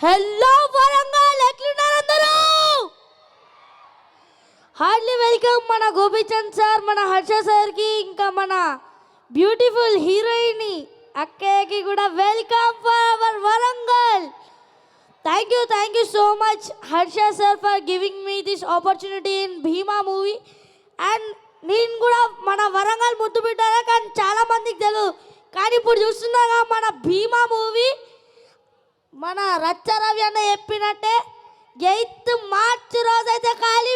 Hello Warangal. ఎట్లున్నారు అందరూ? Hardly welcome మన గోపీచంద్ సార్ మన హర్ష సార్కి ఇంకా మన బ్యూటిఫుల్ హీరోయిన్ అక్కయ్యకి కూడా welcome for our Warangal. Thank you thank you so much Harsha sir for giving me this opportunity in Bheema movie and నేను కూడా మన వరంగల్ ముద్దు పెట్టారా? కానీ చాలా మందికి తెలియదు కానీ ఇప్పుడు చూస్తున్నాగా మన భీమా మూవీ మన రచ్చరవి అన్న చెప్పినట్టే ఎయిత్ మార్చ్ రోజైతే ఖాళీ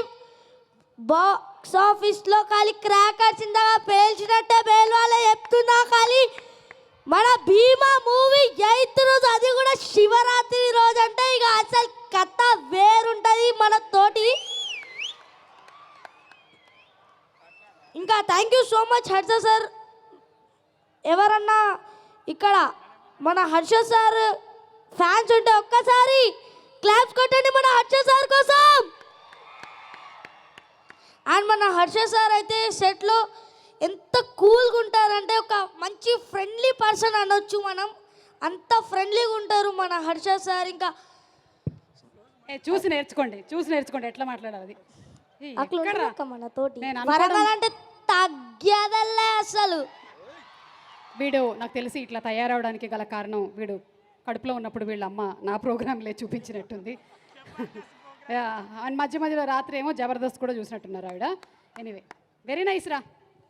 బాక్స్ ఆఫీస్లో ఖాళీ క్రాకర్స్ ఇందాక పేల్చినట్టే పేలవాలే చెప్తున్నా ఖాళీ. మన భీమా మూవీ ఎయిత్ రోజు అది కూడా శివరాత్రి రోజు అంటే ఇక అసలు కథ వేరుంటుంది మన తోటి. ఇంకా thank you so much Harsha sir ఎవరన్నా ఇక్కడ మన హర్ష సార్ ఫ్యాన్స్ ఉంటే ఒక్కసారి క్లాప్స్ కొట్టండి మన హర్ష సార్ కోసం. అండ్ మన హర్ష సార్ అయితే సెట్లో ఎంత కూల్గా ఉంటారంటే ఒక మంచి ఫ్రెండ్లీ పర్సన్ అనొచ్చు మనం. అంత ఫ్రెండ్లీగా ఉంటారు మన హర్ష సార్ ఇంకా. చూసి నేర్చుకోండి చూసి నేర్చుకోండి ఎట్లా మాట్లాడాలి. అట్లా మన తోటి. అంటే తగ్గదల్లే అసలు. వీడు నాకు తెలిసి ఇట్లా తయారవడానికి గల కారణం వీడు కడుపులో ఉన్నప్పుడు వీళ్ళ అమ్మ నా ప్రోగ్రాంలే చూపించినట్టుంది. యా, అండ్ మధ్య మధ్యలో రాత్రి ఏమో జబర్దస్త్ కూడా చూసినట్టున్నారు ఆవిడ. ఎనీవే వెరీ నైస్ రా.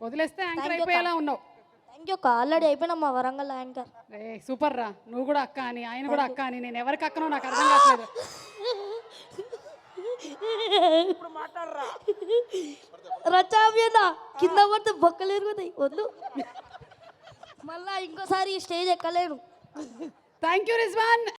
వదిలేస్తే యాంకర్ అయిపోయేలా ఉన్నావు. థ్యాంక్ యూ ఆల్రెడీ అయిపోయినా మా వరంగల్ యాంకర్. ఏ సూపర్ రా. నువ్వు కూడా అక్క అని ఆయన కూడా అక్క అని నేను ఎవరికి అక్కనో నాకు అర్థం కావట్లేదు. రచామ్యన కింద పడితే బొక్కలు ఎరుగుతాయి. వద్దు. మళ్ళా ఇంకోసారి ఈ స్టేజ్ ఎక్కలేను. Thank you Rizwan